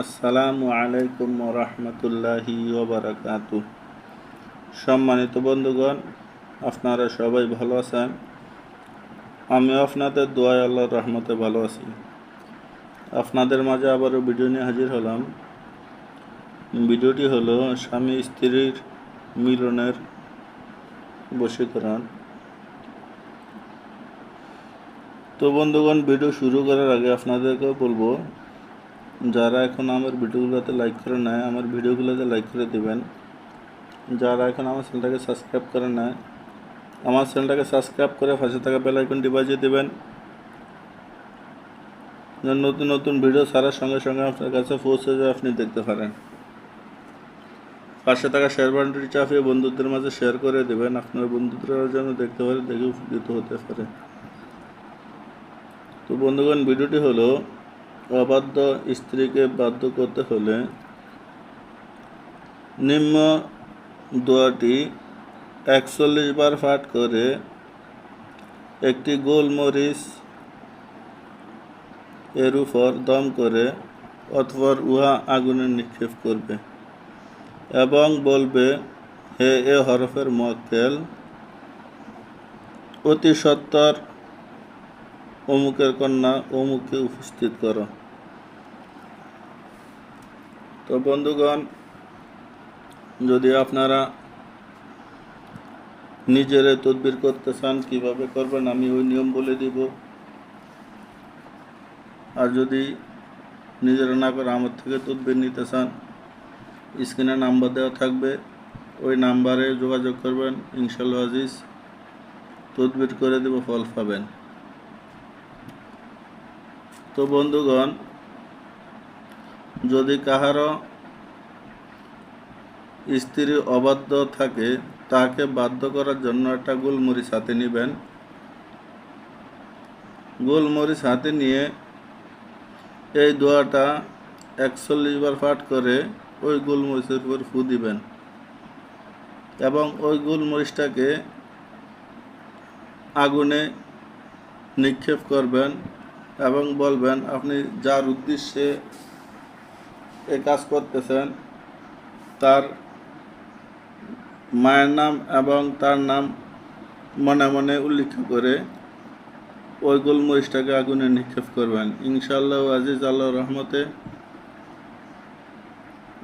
আসসালামু আলাইকুম রহমতুল্লাহি ওবরাকাত সম্মানিত বন্ধুগণ, আপনারা সবাই ভালো আছেন? আমি আপনাদের দোয়াই আল্লাহর রহমতে ভালো আছি। আপনাদের মাঝে আবারও ভিডিও নিয়ে হাজির হলাম। ভিডিওটি হলো স্বামী স্ত্রীর মিলনের বশীকরণ। তো বন্ধুগণ, ভিডিও শুরু করার আগে আপনাদেরকে বলব যারা এখন আমার ভিডিওগুলোতে লাইক করে নেয়, আমার ভিডিওগুলোতে লাইক করে দেবেন। যারা এখন আমার চ্যানেলটাকে সাবস্ক্রাইব করে নেয়, আমার চ্যানেলটাকে সাবস্ক্রাইব করে পাশে থাকা বেল আইকনটি বাজিয়ে দেবেন। নতুন নতুন ভিডিও ছাড়ার সঙ্গে সঙ্গে আপনার কাছে পৌঁছে যায় আপনি দেখতে পারেন। পাশে থাকা শেয়ার বাটনটি চাপিয়ে বন্ধুদের মাঝে শেয়ার করে দেবেন। আপনার বন্ধুরা যেন দেখতে পারে, দেখে উপকৃত হতে পারে। তো বন্ধুগণ ভিডিওটি হলো অবাধ্য স্ত্রীকে বাধ্য করতে হলে নিম্ন দোয়াটি একচল্লিশ বার পাঠ করে একটি গোলমরিচ এর উপর দম করে অথবা উহা আগুনে নিক্ষেপ করবে এবং বলবে, হে, এ হরফের মক্কেল, অতি সত্তর অমুকের কন্যা অমুককে উপস্থিত করো। তো বন্ধুগণ, যদি আপনারা নিজেরে তদবির করতে চান, কীভাবে করবেন আমি ওই নিয়ম বলে দিব। আর যদি নিজেরা না করে আমার থেকে তদবির নিতে চান, স্ক্রিনে নাম্বার দেওয়া থাকবে। ওই নাম্বারে যোগাযোগ করবেন ইনশাল্লাহ আজিজ, তদবির করে দেব, ফল পাবেন। তো বন্ধুগণ যদি কাহারও স্ত্রী অবাধ্য থাকে তাকে বাধ্য করার জন্য একটা গোলমরিচ হাতে নেবেন। গোলমরিচ হাতে নিয়ে এই দোয়াটা একচল্লিশ বার পাঠ করে ওই গোলমরিচের উপর ফু দিবেন এবং ওই গোলমরিচটাকে আগুনে নিক্ষেপ করবেন এবং বলবেন, আপনি যার উদ্দেশ্যে এ কাজ করতেছেন, তার মায়ের নাম এবং তার নাম মনে মনে উল্লেখ করে ওই গোলমরিচটাকে আগুনে নিক্ষেপ করবেন। ইনশাল্লাহ আজিজ আল্লাহ রহমতে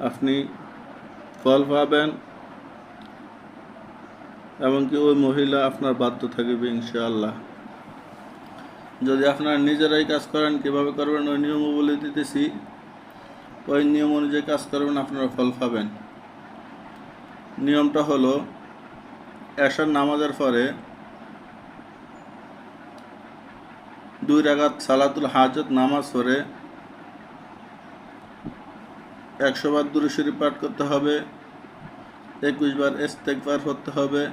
আপনি ফল পাবেন এমনকি ওই মহিলা আপনার বাধ্য থাকবে ইনশাআল্লাহ। যদি আপনারা নিজেরাই কাজ করেন, কীভাবে করবেন ওই নিয়মও বলে দিতেছি। ওই নিয়ম অনুযায়ী কাজ করবেন, আপনারা ফল পাবেন নিয়মটা হলো, এশার নামাজের পরে দুই রাগাত সালাতুল হাজত নামাজ পড়ে, একশো বার দূরে শরীফ পাঠ করতে হবে, একুশ বার ইস্তেকবার করতে হবে,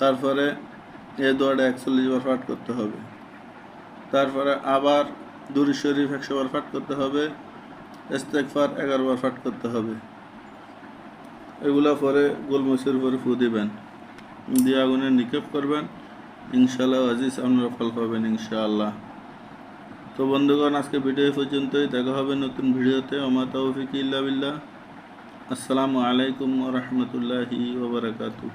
তারপরে এ দোয়াটা একচল্লিশ বার পাঠ করতে হবে। তারপরে আবার দুরি শরীফ একশো বার পাঠ করতে হবে ইস্তেকফার এগারো বার পাঠ করতে হবে। এগুলো পরে গোলমরিচের উপরে ফু দিবেন। দিয়ে আগুনে নিক্ষেপ করবেন। ইনশাল্লাহ আজিজ আপনারা ফল পাবেন ইনশাআল্লাহ। তো বন্ধুগণ, আজকে ভিডিও পর্যন্তই। দেখা হবে নতুন ভিডিওতে। আমার তৌফিক ইল্লা বিল্লাহ। আসসালামু আলাইকুম রহমতুল্লাহি ওবরাকাতু